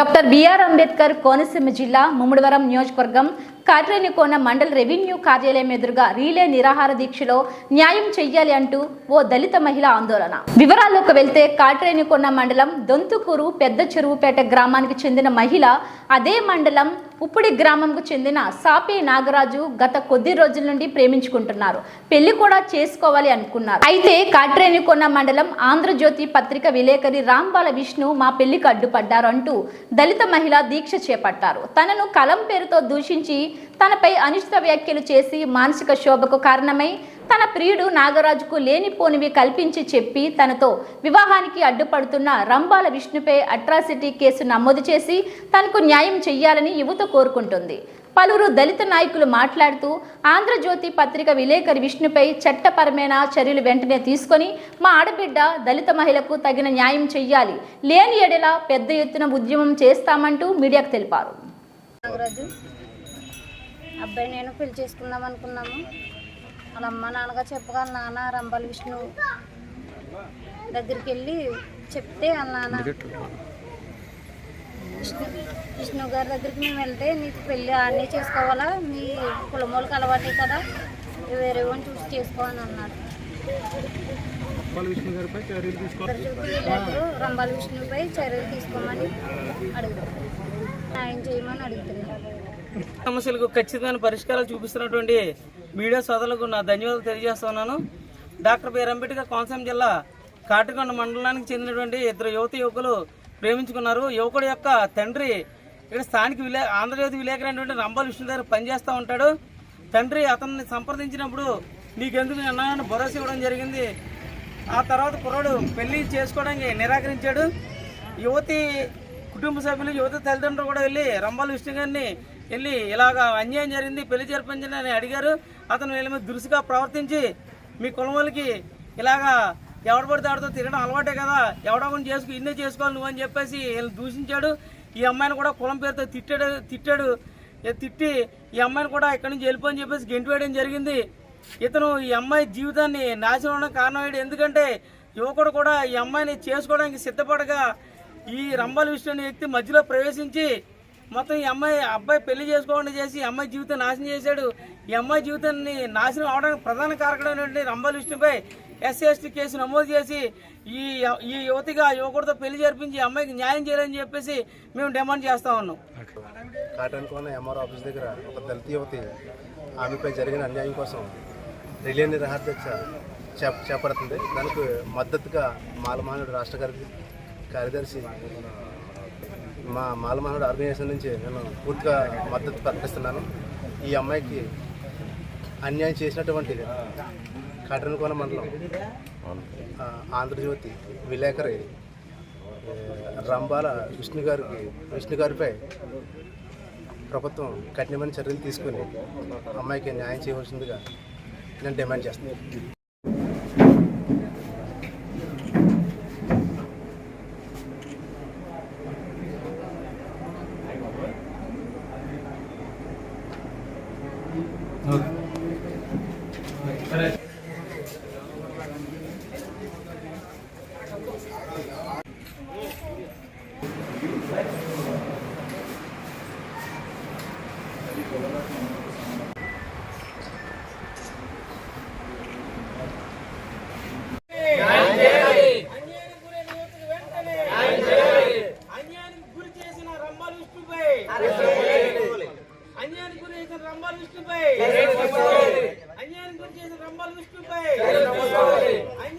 Doctor BR Ambedkar Konaseema జిల్లా ముమ్మడివరం నియోజకవర్గం కాట్రేనికోన మండల రెవెన్యూ కార్యాలయం ఎదురుగా రీలే నిరాహార దీక్షలో న్యాయం చెయ్యాలి అంటూ ఓ దళిత మహిళ ఆందోళన. వివరాల్లోకి వెళ్తే కాట్రేనికోన మండలం దొంతుకూరు పెద్ద చెరువుపేట గ్రామానికి చెందిన మహిళ అదే మండలం ఉప్పుడి గ్రామంకు చెందిన సాపి నాగరాజు గత కొద్ది రోజుల నుండి ప్రేమించుకుంటున్నారు. పెళ్ళి కూడా చేసుకోవాలి అనుకున్నారు. అయితే కాట్రేనికొన్న మండలం ఆంధ్రజ్యోతి పత్రిక విలేకరి రాంబాల విష్ణు మా పెళ్ళికి అడ్డుపడ్డారు అంటూ దళిత మహిళ దీక్ష చేపట్టారు. తనను కలం పేరుతో దూషించి తనపై అనిష్ట వ్యాఖ్యలు చేసి మానసిక శోభకు కారణమై తన ప్రియుడు నాగరాజుకు లేనిపోనివి కల్పించి చెప్పి తనతో వివాహానికి అడ్డుపడుతున్న రంబాల విష్ణుపై అట్రాసిటీ కేసు నమోదు చేసి తనకు న్యాయం చెయ్యాలని యువత కోరుకుంటుంది. పలువురు దళిత నాయకులు మాట్లాడుతూ ఆంధ్రజ్యోతి పత్రిక విలేకరి విష్ణుపై చట్టపరమైన చర్యలు వెంటనే తీసుకొని మా ఆడబిడ్డ దళిత మహిళకు తగిన న్యాయం చెయ్యాలి. లేని ఎడల పెద్ద ఎత్తున ఉద్యమం చేస్తామంటూ మీడియాకు తెలిపారు. నాగరాజు అబ్బాయి నేను పెళ్ళి చేసుకుందాం అనుకున్నాము. వాళ్ళ అమ్మ నాన్నగా చెప్పగా నాన్న రంబాల విష్ణు దగ్గరికి వెళ్ళి చెప్తే వాళ్ళ నాన్న విష్ణు విష్ణు గారి దగ్గరికి మేము వెళ్తే నీకు పెళ్ళి ఆడనే చేసుకోవాలా? మీ కులమోళ్ళకి అలవాటే కదా వేరే వాళ్ళని చూసి చేసుకోవాలని అన్నాడు. వీళ్ళిద్దరూ రంబాల విష్ణుపై చర్యలు తీసుకోమని అడుగుతారు న్యాయం చేయమని అడుగుతున్నాను సమస్యలకు ఖచ్చితమైన పరిష్కారాలు చూపిస్తున్నటువంటి మీడియా సోదరులకు నా ధన్యవాదాలు తెలియజేస్తున్నాను. డాక్టర్ బిఆర్ అంబేద్కర్ కోనసీమ జిల్లా కాటికొండ మండలానికి చెందినటువంటి ఇద్దరు యువత యువకులు ప్రేమించుకున్నారు. యువకుడు యొక్క తండ్రి ఇక్కడ స్థానిక విలే ఆంధ్రజ్యోతి విలేకరైనటువంటి రంబాల విష్ణు దగ్గర పనిచేస్తూ ఉంటాడు. తండ్రి అతన్ని సంప్రదించినప్పుడు నీకెందుకు అన్నాను భరోసా ఇవ్వడం జరిగింది? ఆ తర్వాత కుర్రాడు పెళ్ళి చేసుకోవడానికి నిరాకరించాడు. యువతి కుటుంబ సభ్యులు యువత తల్లిదండ్రులు కూడా వెళ్ళి రంబాల విష్ణు గారిని వెళ్ళి ఇలాగ అన్యాయం జరిగింది పెళ్ళి జరిపించండి అని అడిగారు. అతను వీళ్ళ మీద దురుసుగా ప్రవర్తించి మీ కులం వాళ్ళకి ఇలాగా ఎవడ పడితే ఆడితో తిరగడం అలవాటే కదా ఎవడో కొన్ని చేసుకు ఇన్నే చేసుకోవాలి నువ్వు అని చెప్పేసి వీళ్ళని దూషించాడు. ఈ అమ్మాయిని కూడా కులం పేరుతో తిట్టాడు తిట్టాడు. తిట్టి ఈ అమ్మాయిని కూడా ఇక్కడి నుంచి వెళ్ళిపోని చెప్పేసి గెంటి వేయడం జరిగింది. ఇతను ఈ అమ్మాయి జీవితాన్ని నాశనం అవడం కారణమయ్యాడు. ఎందుకంటే యువకుడు కూడా ఈ అమ్మాయిని చేసుకోవడానికి సిద్ధపడగా ఈ రంబాల విష్ణు వ్యక్తి మధ్యలో ప్రవేశించి మొత్తం ఈ అమ్మాయి అబ్బాయి పెళ్ళి చేసుకోకుండా చేసి ఈ అమ్మాయి జీవితం నాశనం చేశాడు. ఈ అమ్మాయి జీవితాన్ని నాశనం అవడానికి ప్రధాన కారకుడైనటువంటి రంబాల విష్ణుపై ఎస్సీ ఎస్టీ కేసు నమోదు చేసి ఈ ఈ యువతిగా యువకుడితో పెళ్ళి జరిపించి ఈ అమ్మాయికి న్యాయం చేయాలని చెప్పేసి మేము డిమాండ్ చేస్తా ఉన్నాం. కాటన్ కోన ఎంఆర్ ఆఫీస్ దగ్గర ఒక దళిత యువతి ఆమెపై జరిగిన అన్యాయం కోసం రిలే నిరాహార దీక్ష చేప చేపడుతుంది. దానికి మద్దతుగా మాలమానుడు రాష్ట్ర కార్యదర్శి మా మాలమానుడు ఆర్గనైజేషన్ నుంచి నేను పూర్తిగా మద్దతు ప్రకటిస్తున్నాను. ఈ అమ్మాయికి అన్యాయం చేసినటువంటి కాటన్ మండలం ఆంధ్రజ్యోతి విలేకరి రంబాల విష్ణు గారికి విష్ణు గారిపై ప్రభుత్వం కఠినమైన చర్యలు తీసుకుని అమ్మాయికి న్యాయం చేయవలసిందిగా నేను డిమాండ్ చేస్తున్నాను. 嗯。చేసిన రంబాల విష్ణుపై అన్యాయానికి గురి చేసిన రంబాల విష్ణుపై